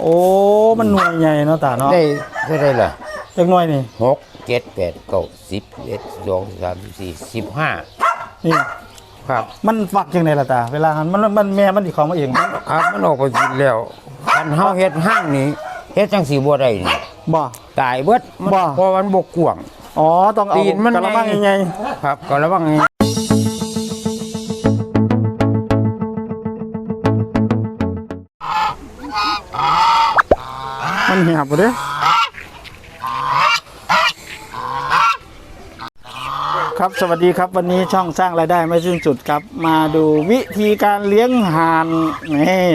โอ้ มันหน่วยใหญ่เนาะตาเนาะได้เท่าไรล่ะจักหน่วยนี่หกเจ็ดแปดเก้าสิบเอ็ดสองสามสี่สิบห้านี่ ครับมันมันฟักยังไงล่ะตา เวลาหันมันมันแม่มันสิของมาเองครับมันออกไปกินแล้วคันเฮาเฮ็ดห้างนี่เฮ็ดจังสีบ่ได้นี่บ่ ตายเบิดมันบ่ เพราะมันบ่กว้าง อ๋อ ต้องเอาตีนมันกระมังไง ใหญ่ครับก็ระวังให้ มันเหียบบ่เด้ครับสวัสดีครับวันนี้ช่องสร้างรายได้ไม่สิ้นสุดครับ มาดูวิธีการเลี้ยงห่านนี่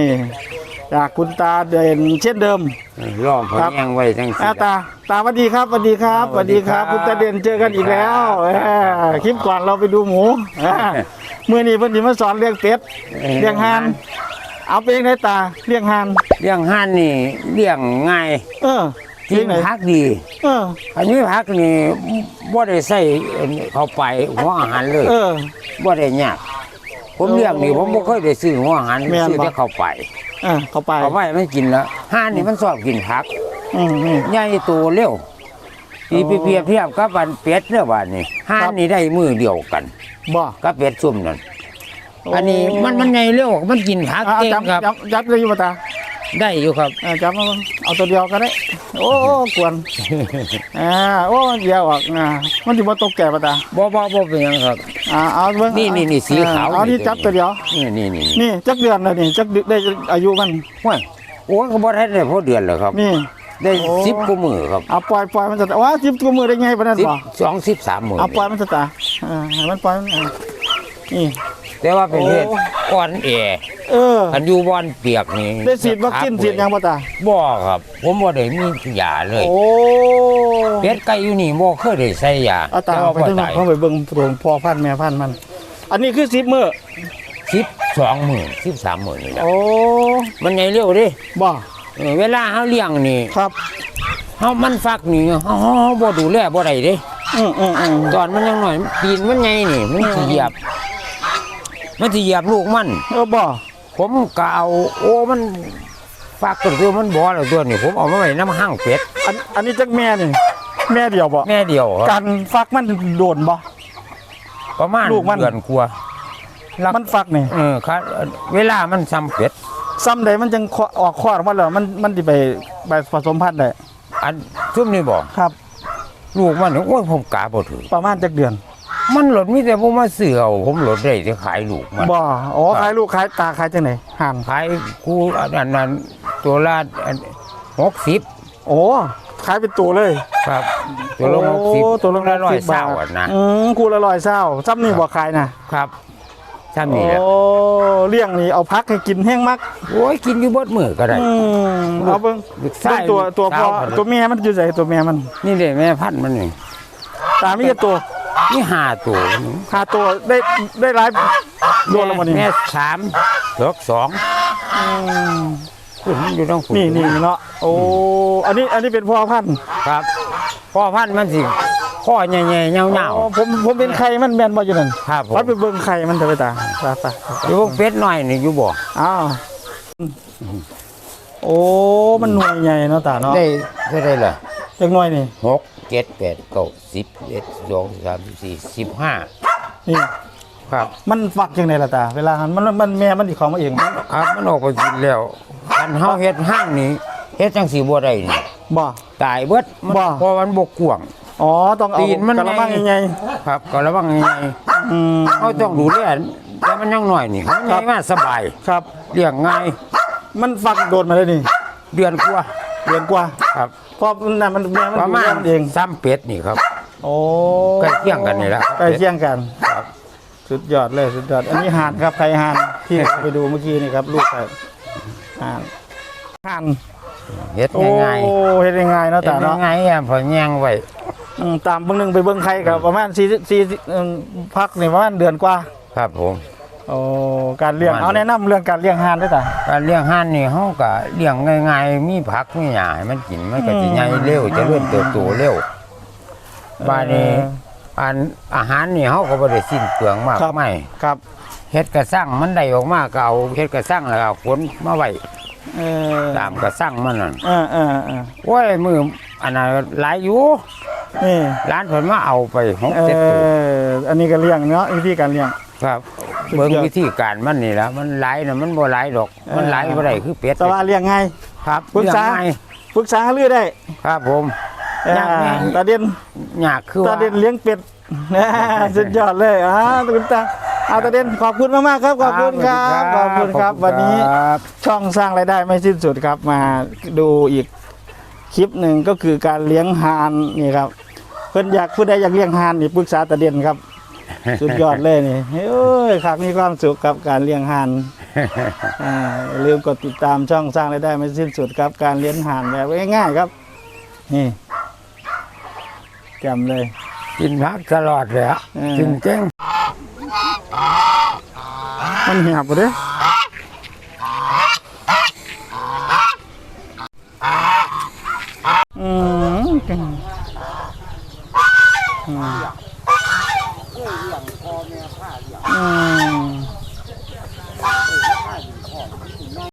จากคุณตาเด่นเช่นเดิมล้อมครับพยังไว้จังสีอาตาตาสวัสดีครับสวัสดีครับสวัสดีครับสวัคุณสดีครับตาเด่นเจอกันอีกแล้วเอ้อคลิปก่อนเราไปดูหมูเอ้อมื่อนี้เพิ่นสิมาสอนเลี้ยงเป็ดเลี้ยงห่าน เอาไปเองได้ตาเลี้ยงห่านเลี้ยงห่านนี่เลี้ยงง่ายเออกิเลี้ยนงไหนผักดี เออ อันนี้ผักนี่บ่ได้ใส่เข้าไปหัวอาหารเลยเออบ่ได้ยากผมเลี้ยงนี่ผมบ่เคยได้ซื้อหัวอาหารแม่นบ่ซื้อแต่เข้าไปเออเข้าไปเอาไว้มันกินแล้วห่านนี่มันชอบกินผักอืมอืมใหญ่โตเร็วอีไปเปรียบเทียบกับอันเป็ดเด้อว่านี่ห่านนี่ได้มือเดียวกันบ่กับเป็ดซุ่มนั่น อันนี้มันมันใหญ่เร็วมันกินผักเอาเก่งจับครับ จับจับเลยอยู่บ่ตาได้อยู่ครับเออจับมาเอาตัวเดียวก็ได้โอ้โอ้กวนอ่าโอ้เดียวออกนะมันสิบ่ตกแก่บ่ตาบ่บ่บ่เป็นหยังครับอ่าเอาเบิ่งนี่นี่นี่สีขาวเอเอานี่นี่จับตัวเดียวนี่นี่นี่นี่จักเดือนแล้วนี่จักได้อายุมันห้วยโอ้ยก็บ่ได้ได้พอเดือนแล้วครับ นี่ได้โอ้สิบกว่ามือครับเอาปล่อยปล่อยมันจะว้าจิบตัวมือได้ไงปะนั่นสิบบ่สองสิบสามมือเอาปล่อยมันจะตาอ่าให้มันปล่อยมันอ่านี่ แต่ว่าเป็นเพศโอ้อ่อนแอเออคันอยู่บอนเปียกนี่ได้ฉีดวัคซีนฉีดยังบ่ตา บ่ครับ ผมบ่ได้มียาเลยโอ้เป็ดไก่อยู่นี่บ่เคยได้ใส่ยาเอาตาแต่ว่าไปบ่ถึงตายเขาไปเบิ่งโรงพ่อพันธุ์แม่พันธุ์มัน อันนี้คือ10มื้อสิบสองหมื่นสิบสามหมื่นนี่แหละโอ้มันใหญ่เร็วเดิบ่เออเวลาเฮาเลี้ยงนี่ครับเฮามันฟักนี่เฮาเฮาเฮาบ่ดูแลบ่ได้เด้อืมอืมอืมตอนมันยังน้อยปีนมันใหญ่นี่มันสิเหยียบ มันสิเหยียบลูกมัน เออบ่ผมก็เอาโอ้มันฟักตัวตัวมันบ่แล้วตัวนี่ผมเอามาไว้น้ำห้างเป็ดอันอันนี้จักแม่นี่แม่เดียวบ่แม่เดียวครับการฟักมันโดนบ่ ประมาณลูกมัน เดือนกว่ารักมันฟักนี่เออครับเวลามันซ้ำเป็ดซ้ำใดมันจังออกคลอดออกมาแล้วมันมันสิไปไปผสมพันธุ์ได้อันซุ่มนี่บอกครับ ลูกมันโอ้ยผมกาบ่ถือประมาณจักเดือน มันหลดมีแต่ผมมาเสือเอาผมหลดได้จะขายลูกมันบ่อ๋อครับขายลูกขายตาขายจังไหนห่านขายกูอันนั้นนั้นตัวละหกสิบโอ้ขายเป็นตัวเลย ครับ ตัวละหกสิบโอ้ตัวละร้อย60เศร้าอะนะอืมคู่ละร้อยเศร้าซ้ำนี่บ่ขายนะครับซ้ำนี่แหละโอ้เลี้ยงนี่เอาพักให้กินแห้งมักโอ้ยกินอยู่เบดมือก็ได้อืมเอาเบิ่งลูกไส้เบิ่งตัวตัวพ่อลูกสาวตัวแม่มันอยู่ไสตัวแม่มัน นี่เลยแม่พันธุ์มันนี่ตามีแต่ตัว นี่ห้าตัวหาตัวได้ได้หลายโดนแล้วบ่นี่แม่สามเลือกสองอืมคุณมันอยู่ต้องคุณนี่นี่เนาะโอ้อันนี้อันนี้เป็นพ่อพันธุ์ครับ พ่อพันธุ์มันสิข้อใหญ่ๆเงาอ๋อผมผมเป็นไข่มันแม่นบ่อยู่นั่นๆครับผมวัดไปเบิ่งไข่มันเถอะไปตาไปไปอยู่พวกเป็ดหน่อยนี่อยู่บ่อ้าวโอ้มันหน่วยใหญ่เนาะตาเนาะได้เท่าไรล่ะจักหน่วยนี่หก เจ็ดแปดเก้าสิบเอ็ดสองสามสี่สิบห้านี่ครับ มันฟักจังไดล่ะตา เวลาหันมันมันแม่มันสิของมาเองครับมันออกไปกินแล้วคันเฮาเฮ็ดห้างนี่เฮ็ดจังสีบ่ได้นี่บ่ ตายเบิดมันบ่ เพราะมันบ่กว้าง อ๋อต้องเอาตีนมันกระมังไงใหญ่ครับก็ระวังยังไงๆอืมเฮาต้องดูแลแต่มันยังน้อยนี่มันครัง่าบยมากสบายครับ เลี้ยงง่ายมันฟักโดดมาเลยนี่ เดือนกว่า เดือนกว่าครับเพราะมันน่ะมันแม่มันประดูมาแลณมันเองซ้ำเป็ดนี่ครับ โอ้ใกล้เคียงกันนี่แหละใกล้เคียงกัน ครับ สุดยอดเลยสุดยอด อันนี้ห่านครับไข่ห่านที่ไปดูเมื่อกี้นี่ครับลูกไข่ห่านห่านเฮ็ดโอ้ง่ายเฮ็ดง่ายๆๆเนาะเฮ็ตาดเนาะง่ายๆอะพอแยงไว้อืมตามเบิ่งหนึงไปเบิ่งไข่กับประมาณ4 4พักนี่ประมาณเดือนกว่า ครับผม โอ้การเลี้ยงประมาณเอาแนะนำเรื่องการเลี้ยงห่านด้วยตาการเลี้ยงห่านนี่เฮาก็เลี้ยงง่ายๆมีผักมีหญ้าให้มันกินมันก็สิใหญ่เร็วเจะเริ่มเติบโตเร็วบาดนี้อันอาหารนี่เฮาก็บ่ได้สิ้นเปลืองมากครับไม่ครับเฮ็ดกระสังมันได้ออกมาก็เอาเฮ็ดกระสังแล้วก็เอาขนมาไว้เออตามกระสั่งมันนั่นเออเออเออโอ้ยมืออันนั้นหลายอยู่นี่ร้านเพิ่นมาเอาไปหกเอเจ็ดตัวออันนี้ก็เลี้ยงเนาะวิธีการเลี้ยงครับสุดยอด เบิ่งวิธีการมันนี่ละมันหลายน่ะมันบ่หลายดอก มันหลายบ่ได้คือเป็ดแต่ว่าเลี้ยงไงครับปรึกษาเลี้ยงง่ยปรึกษาหารือได้ ครับผมเออยากไหมตาเด่นยากคือตาว่าเด่นเลี้ยงเป็ดนะสุดยอดเลยอ่าคุณตาอาตาเด่นขอบคุณมากๆครับขอบคุณครับขอบคุณครับ วันนี้ครับช่องสร้างรายได้ไม่สิ้นสุดครับมาดูอีกคลิปหนึ่งก็คือการเลี้ยงห่านนี่ครับเพิ่นอยากผู้ใดอยากเลี้ยงห่านนี่ปรึกษาตาเด่นครับ สุดยอดเลยนี่เอ้ยครับมีความสุขกับการเลี้ยงห่านอ่าอย่าลืมกดติดตามช่องสร้างรายได้ไม่สิ้นสุดครับ การเลี้ยงห่านแบบง่ายๆครับ นี่จำเลย กินพักตลอดเลยอะเออ กินเก่งมันเหียบบ่เด้อืมเก่งอืม Ah.